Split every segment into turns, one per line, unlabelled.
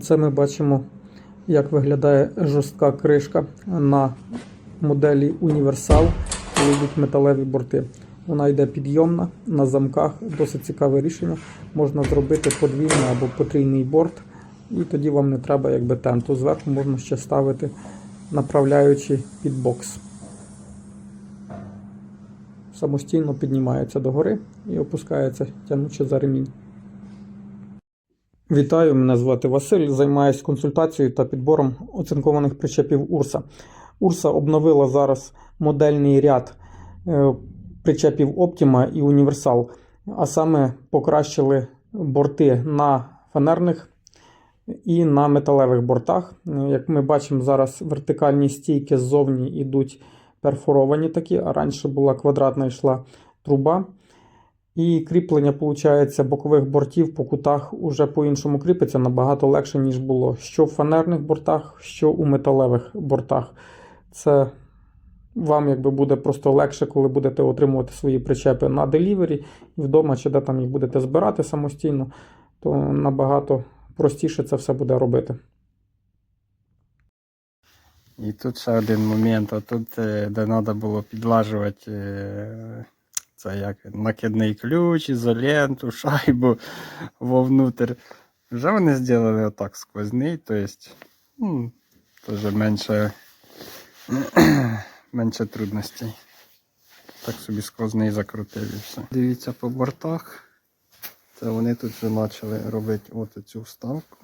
Це ми бачимо, як виглядає жорстка кришка на моделі Універсал, коли йдуть металеві борти. Вона йде підйомна на замках, досить цікаве рішення. Можна зробити подвійний або потрійний борт, і тоді вам не треба якби тенту. Зверху можна ще ставити направляючи під бокс. Самостійно піднімається догори і опускається, тягнучи за ремінь. Вітаю, мене звати Василь. Займаюся консультацією та підбором оцинкованих причепів Урса. Урса обновила зараз модельний ряд е, причепів Optima і Універсал, а саме покращили борти на фанерних і на металевих бортах. Е, Як ми бачимо, зараз вертикальні стійки ззовні йдуть перфоровані такі, а раніше була квадратна йшла труба. І кріплення, виходить, бокових бортів по кутах уже по-іншому кріпиться набагато легше, ніж було. Що в фанерних бортах, що у металевих бортах. Це вам якби буде просто легше, коли будете отримувати свої причепи на делівері і вдома, чи де там їх будете збирати самостійно, то набагато простіше це все буде робити.
І тут ще один момент, отут, е, де треба було підлажувати е, це як накидний ключ, ізоленту, шайбу вовнутрь. Вже вони зробили отак сквозний, тобто ну, теж менше, менше трудностей. Так собі сквозний закрутив і все. Дивіться по бортах. Це вони тут вже почали робити от цю вставку.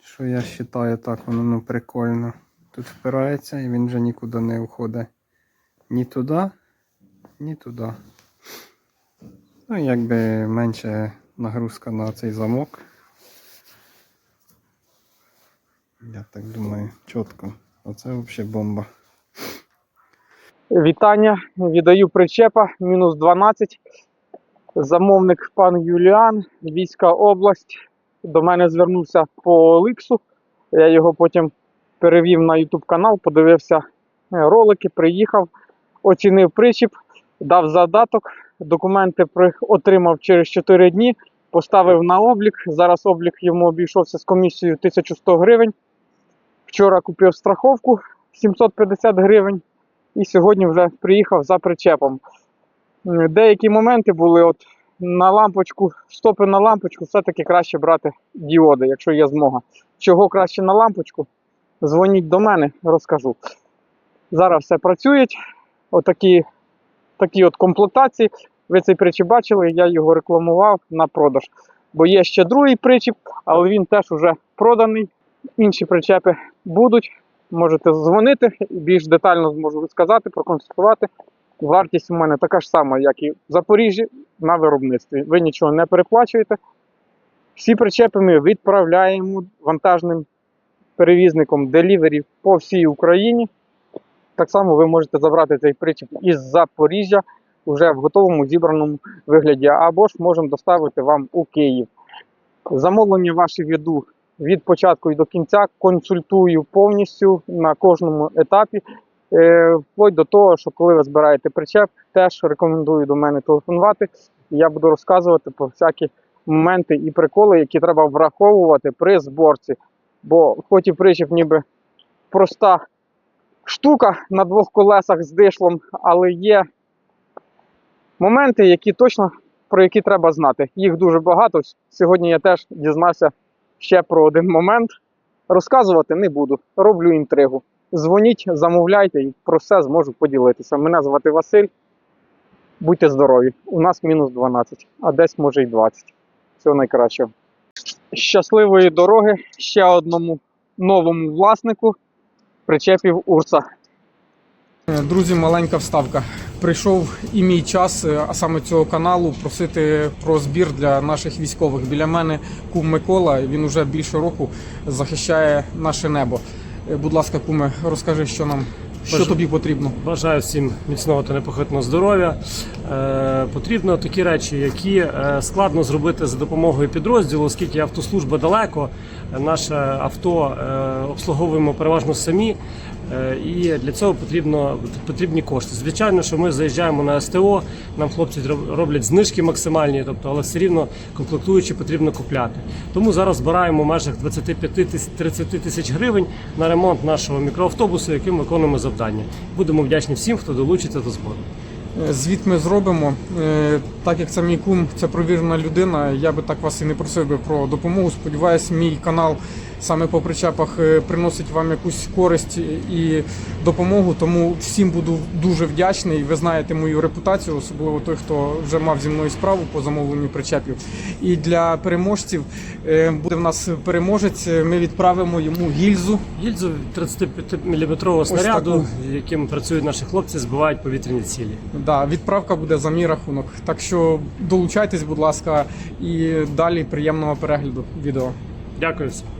Що я вважаю так, воно ну, прикольно. Тут впирається і він вже нікуди не уходить. Ні туди, ні туди. Ну, якби менше нагрузка на цей замок. Я так думаю, чітко. Оце взагалі бомба.
Вітання, віддаю причепа, мінус 12. Замовник пан Юліан, Війська область. До мене звернувся по Оликсу. Я його потім перевів на YouTube канал, подивився е, ролики, приїхав, оцінив причіп, дав задаток. Документи отримав через 4 дні, поставив на облік. Зараз облік йому обійшовся з комісією 1100 гривень. Вчора купив страховку 750 гривень і сьогодні вже приїхав за причепом. Деякі моменти були от на лампочку, стопи на лампочку, все-таки краще брати діоди, якщо є змога. Чого краще на лампочку? Дзвоніть до мене, розкажу. Зараз все працює. Отакі такі от комплектації. Ви цей причіп бачили, я його рекламував на продаж. Бо є ще другий причіп, але він теж вже проданий. Інші причепи будуть. Можете дзвонити, більш детально зможу розказати, проконсультувати. Вартість у мене така ж сама, як і в Запоріжжі на виробництві. Ви нічого не переплачуєте. Всі причепи ми відправляємо вантажним перевізником делівері по всій Україні. Так само ви можете забрати цей причіп із Запоріжжя вже в готовому зібраному вигляді, або ж можемо доставити вам у Київ. Замовлення ваші веду від початку і до кінця, консультую повністю на кожному етапі. Е, Вплоть до того, що коли ви збираєте причеп, теж рекомендую до мене телефонувати. Я буду розказувати про всякі моменти і приколи, які треба враховувати при зборці. Бо хоч і причеп ніби проста штука на двох колесах з дишлом, але є моменти, які точно про які треба знати. Їх дуже багато. Сьогодні я теж дізнався ще про один момент. Розказувати не буду, роблю інтригу. Дзвоніть, замовляйте і про все зможу поділитися. Мене звати Василь. Будьте здорові. У нас мінус 12, а десь може й 20. Всього найкращого. Щасливої дороги ще одному новому власнику причепів Урса. Е, Друзі, маленька вставка. Прийшов і мій час, е, а саме цього каналу, просити про збір для наших військових. Біля мене кум Микола. Він уже більше року захищає наше небо. Е, Будь ласка, куме, розкажи, що нам, що
Бажа-
тобі потрібно.
Бажаю всім міцного та непохитного здоров'я. Е, потрібно такі речі, які е, складно зробити за допомогою підрозділу, оскільки автослужба далеко. Наше авто е, обслуговуємо переважно самі. Е, І для цього потрібно потрібні кошти. Звичайно, що ми заїжджаємо на СТО, нам хлопці роблять знижки максимальні, тобто, але все рівно комплектуючі потрібно купляти. Тому зараз збираємо в межах 25-30 тисяч гривень на ремонт нашого мікроавтобусу, яким виконуємо завдання. Будемо вдячні всім, хто долучиться до збору.
Е, Звіт ми зробимо. Е, Так як це мій кум, це провірена людина. Я би так вас і не просив би про допомогу. Сподіваюсь, мій канал саме по причепах е, приносить вам якусь користь і допомогу. Тому всім буду дуже вдячний. Ви знаєте мою репутацію, особливо той, хто вже мав зі мною справу по замовленню причепів. І для переможців е, буде в нас переможець. Ми відправимо йому гільзу.
Гільзу 35-мм снаряду, яким працюють наші хлопці, збивають повітряні цілі.
Да, відправка буде за мій рахунок. Так що долучайтесь, будь ласка, і далі приємного перегляду відео.
Дякую всім.